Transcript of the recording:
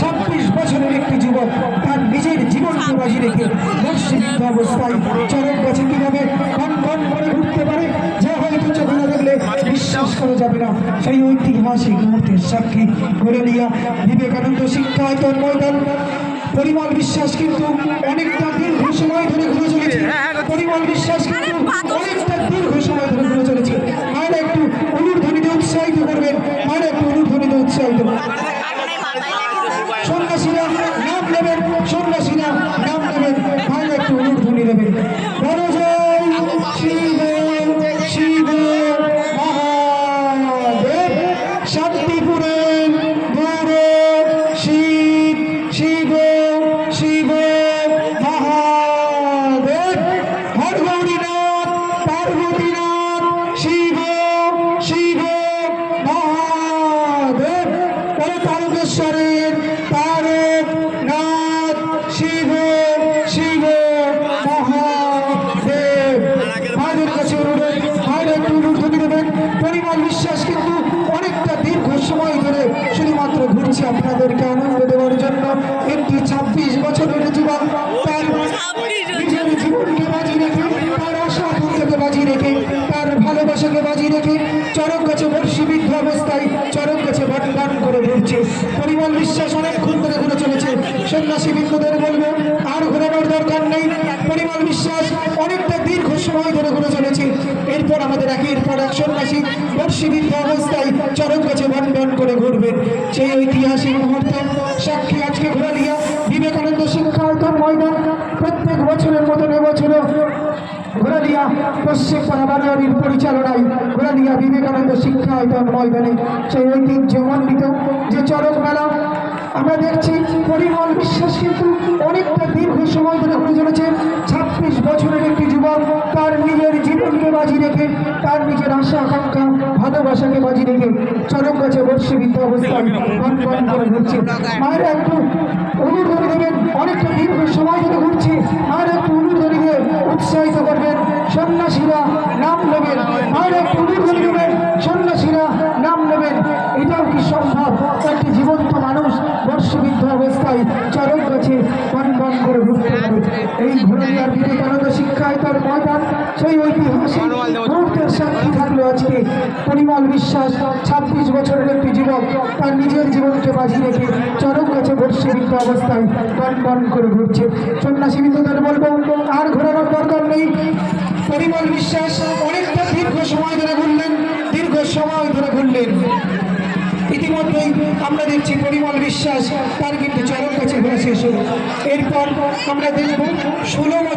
ছাব্বিশ বছরের একটি যুবক তার নিজের জীবনকে বাজি রেখে দর্শিত অবস্থায় চরক গাছে কীভাবে কন কন করে ঘুরতে পারে যা হয়তো চোখে না দেখলে বিশ্বাস করা যাবে না। সেই ঐতিহাসিক মুহূর্তের সাক্ষী ঘুরেলিয়া বিবেকানন্দ শিক্ষায়তন ময়দান। পরিমল বিশ্বাস কিন্তু অনেকটা দীর্ঘ সময় ধরে ঘুরে চলেছে। পরিমল বিশ্বাস কিন্তু অনেকটা দীর্ঘ সময় ধরে ঘুরে চলেছে। মায়েরা একটু অনুধ্বনিতে উৎসাহিত করবেন। মায়েরা একটু অনুধ্বনিতে উৎসাহিত শিব শিব মহাদেব হর গৌরীনাথ পার্বতীনাথ শিব শিব মহাদেব। বড় তারকেশ্বরের আপনাদেরকে আনন্দ দেওয়ার জন্য একটি ছাব্বিশ বছরের যুবক তার নিজের জীবনকে বাজি রেখে তার আশা আকাঙ্ক্ষাকে বাজি রেখে তার ভালোবাসাকে বাজি রেখে চরক গাছে বর্ষীবিদ্ধ অবস্থায় চরক গাছে বটগান করে ঘুরছে পরিমল বিশ্বাস অনেকক্ষণ ধরে ঘুরে চলেছে। সন্ন্যাসী বিন্দুদের বলব আর ঘোরানোর দরকার নেই। পরিমল বিশ্বাস অনেকটা দীর্ঘ সময় ধরে ঘুরে চলেছে। সন্ন্যাসী বর্ষীবিদ্ধ অবস্থায় চরক গাছে বন করে ঘুরবেন সেই ঐতিহাসিক মুহূর্তে সাক্ষী আজকে ঘোরালিয়া। বিবেকানন্দ শিক্ষায়তন ময়দান, প্রত্যেক বছরের মতন এবছরও ঘোরালিয়া পশ্চিম পাড়াবাড়ির পরিচালনায় ঘোরালিয়া বিবেকানন্দ শিক্ষায়তন ময়দানে। সেই ঐতিহ্যমণ্ডিত যে চরক মেলা, আমরা দেখছি পরিমল বিশ্বাস কিন্তু অনেকটা দীর্ঘ সময় ধরে ঘুরে চলেছে। ছাব্বিশ বছরের একটি যুবক তার নিজের জীবনকে বাজি রেখে তার নিজের আশা আকাঙ্ক্ষা ভালোবাসাকে বাজি রেখে চরক গাছে বর্ষীবিদ্ধ অবস্থায় বন বন করে ঘুরছে। মায়েরা একটু দেবেন অনেকটা দীর্ঘ সময় ধরে ঘুরছে। মায়েরা একটু দিয়ে উৎসাহিত করবেন সন্ন্যাসীরা নাম নেবেন। মায়েরা একটু দেবেন সন্ন্যাসীরা নাম নেবেন। এটাও কি সম্ভব? একটি জীবন্ত মানুষ বর্ষবিদ্ধ অবস্থায় চরক গাছে বন বন করে ঘুরতে পারে। এই বিবেকানন্দ শিক্ষায়তন ময়দান সেই ঐতিহাসিক মুহূর্তের সাক্ষী থাকল আজকে পরিমল বিশ্বাস ছাব্বিশ বছরের একটি যুবক তার নিজের জীবনকে বাজি রেখে চরক গাছে বর্ষবিদ্ধ অবস্থায় বন বন করে ঘুরছে। সন্ন্যাসী বিন্দুদের বলব আর ঘোরানোর দরকার নেই। পরিমল বিশ্বাস অনেকটা দীর্ঘ সময় ধরে ঘুরলেন দীর্ঘ সময় ধরে ঘুরলেন। ইতিমধ্যেই আমরা দেখছি পরিমল বিশ্বাস তার কিন্তু চরম কাছে ঘোরা শেষ হলো। এরপর আমরা দেখব ষোলো বছর